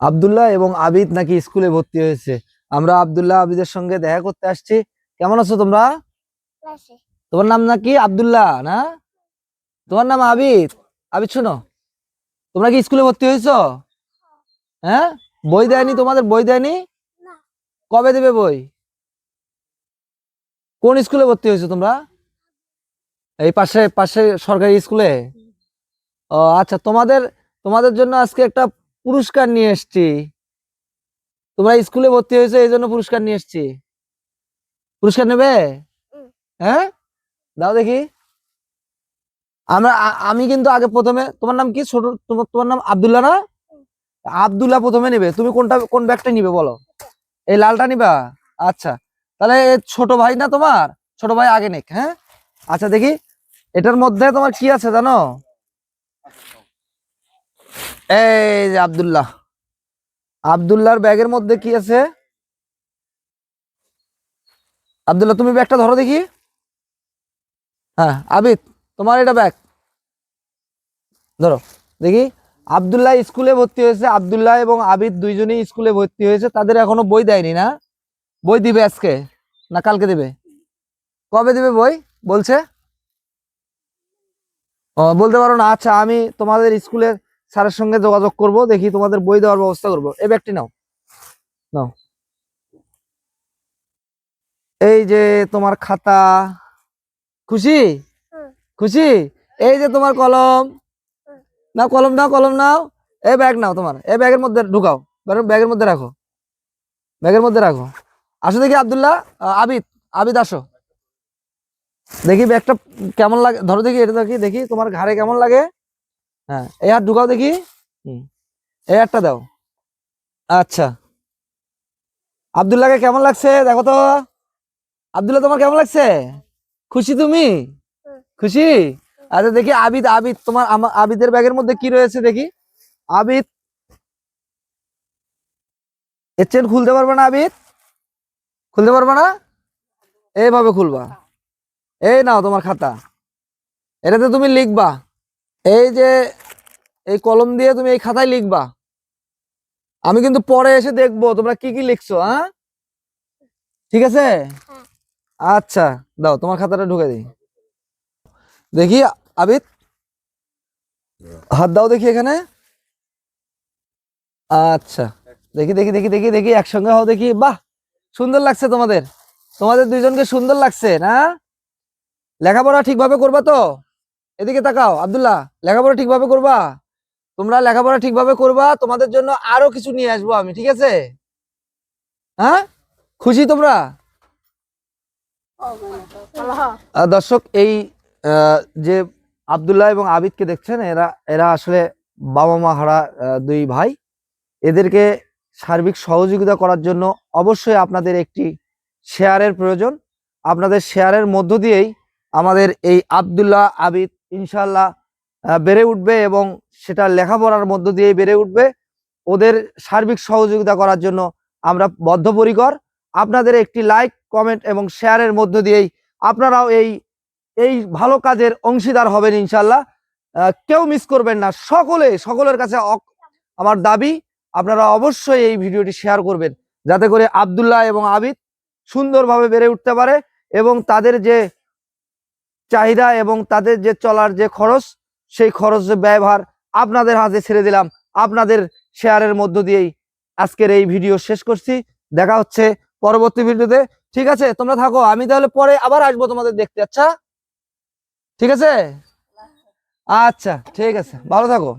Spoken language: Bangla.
আব্দুল্লাহ এবং আবিদ নাকি স্কুলে ভর্তি হয়েছে। আমরা আব্দুল্লাহ আবিদের সঙ্গে দেখা করতে আসছি। কেমন আছো তোমরা? তোমার নাম নাকি? আব্দুল্লাহ না? তোমার নাম আবিদ? আবিদ শোনো। তোমরা কি স্কুলে ভর্তি হয়েছো? হ্যাঁ? বই দেয়নি? তোমাদের বই দেয়নি? কবে দেবে বই? কোন স্কুলে ভর্তি হয়েছো তোমরা? এই পাশে পাশে সরকারি স্কুলে? ও আচ্ছা তোমাদের তোমাদের জন্য আজকে একটা পুরস্কার নিয়ে এসেছি। তোমরা স্কুলে ভর্তি হয়েছে এই জন্য পুরস্কার নিয়ে এসেছি। পুরস্কার নেবে? হ্যাঁ? দাও দেখি। আমরা আমি কিন্তু আগে প্রথমে তোমার নাম কি? ছোট তোমার নাম আব্দুল্লাহ না? আব্দুল্লাহ প্রথমে নেবে। তুমি কোনটা কোন ব্যাগটা নিবে বলো? এই লালটা নিবা? আচ্ছা। তাহলে ছোট ভাই না তোমার? ছোট ভাই আগে নেক হ্যাঁ? আচ্ছা দেখি। এটার মধ্যে তোমার কি আছে জানো? এই যে আব্দুল্লাহ। আব্দুল্লাহর ব্যাগের মধ্যে কি আছে? আবদুল্লাহ, তুমি ব্যাগটা ধরো দেখি। হ্যাঁ আবিদ, তোমার এটা ব্যাগ। ধরো, দেখি। আবদুল্লাহ স্কুলে ভর্তি হয়েছে, আবদুল্লাহ এবং আবিদ দুইজনেই স্কুলে ভর্তি হয়েছে, তাদের এখনও বই দেয়নি না? বই দিবে আজকে না কালকে দিবে? কবে দিবে বই? বলছে? বলতে পারো না। আচ্ছা আমি তোমাদের স্কুলের স্যারের সঙ্গে যোগাযোগ করব দেখি তোমাদের বই দেওয়ার ব্যবস্থা করব। এই ব্যাগটি নাও। নাও। এই যে তোমার খাতা। খুশি? খুশি? এই যে তোমার কলম। না কলম নাও কলম নাও। এই ব্যাগ নাও তোমার। এই ব্যাগের মধ্যে ঢুকাও। ব্যাগের- ব্যাগের মধ্যে রাখো। ব্যাগের মধ্যে রাখো। আসো দেখি আব্দুল্লাহ আবিদ। আবিদ আসো। দেখি ব্যাগটা কেমন লাগে ধরো দেখি এটা দেখি দেখি তোমার ঘাড়ে কেমন লাগে। হ্যাঁ এই হাত ঢুকাও দেখি। হুম। এই হাতটা দাও। আচ্ছা। আব্দুল্লাহকে কেমন লাগছে? দেখো তো। আব্দুল্লাহ তোমার কেমন লাগছে? খুশি তুমি? খুশি? আচ্ছা দেখি আবিদ আবিদ তোমার আবিদের ব্যাগের মধ্যে কি রয়েছে দেখি। আবিদ। এর চেন খুলতে পারবে না আবিদ? খুলতে পারবে না? এইভাবে খুলবা। এই নাও তোমার খাতা। এটাতে তুমি লিখবা। এই যে এই কলম দিয়ে তুমি এই খাতায় লিখবা। আমি কিন্তু পরে এসে দেখব তোমরা কি কি লিখছো হ্যাঁ ঠিক আছে? হ্যাঁ। আচ্ছা দাও তোমার খাতাটা ঢুকে দিই। দেখি আবিদ। হাত দাও দেখি এখানে। আচ্ছা দেখি দেখি দেখি দেখি দেখি একসঙ্গে হও দেখি। বাহ সুন্দর লাগছে তোমাদের। তোমাদের দুইজনকে সুন্দর লাগছে না? লেখাপড়া ঠিকভাবে করবা তো? এদিকে তাকাও, আবদুল্লাহ, লেখাপড়া ঠিকভাবে করবা? তোমরা লেখাপড়া ঠিকভাবে করবা, তোমাদের জন্য আরও কিছু নিয়ে আসব আমি, ঠিক আছে? হ্যাঁ? খুশি তোমরা? দর্শক, এই যে আব্দুল্লাহ এবং আবিদকে দেখছেন, এরা এরা আসলে বাবা মা হারা দুই ভাই। এদেরকে সার্বিক সহযোগিতা করার জন্য অবশ্যই আপনাদের একটি শেয়ারের প্রয়োজন। আপনাদের শেয়ারের মধ্য দিয়েই আমাদের এই আব্দুল্লাহ, আবিদ ইনশাল্লাহ বেড়ে উঠবে এবং সেটা লেখাপড়ার মধ্য দিয়েই বেড়ে উঠবে। ওদের সার্বিক সহযোগিতা করার জন্য আমরা বদ্ধপরিকর। আপনাদের একটি লাইক কমেন্ট এবং শেয়ারের মধ্য দিয়েই আপনারাও এই এই ভালো কাজের অংশীদার হবেন ইনশাল্লাহ কেউ মিস করবেন না। সকলে, সকলের কাছে আমার দাবি, আপনারা অবশ্যই এই ভিডিওটি শেয়ার করবেন। যাতে করে আব্দুল্লাহ এবং আবিদ সুন্দরভাবে বেড়ে উঠতে পারে এবং তাদের যে চাহিদা এবং তাদের যে চলার যে খরচ, সেই খরচ যে ব্যয়ভার আপনাদের হাতে ছেড়ে দিলাম। আপনাদের শেয়ারের মধ্য দিয়েই আজকের এই ভিডিও শেষ করছি। দেখা হচ্ছে পরবর্তী ভিডিওতে। ঠিক আছে, তোমরা থাকো। আমি তাহলে পরে আবার আসব তোমাদের দেখতে আচ্ছা? ঠিক আছে? আচ্ছা ঠিক আছে। ভালো থাকো।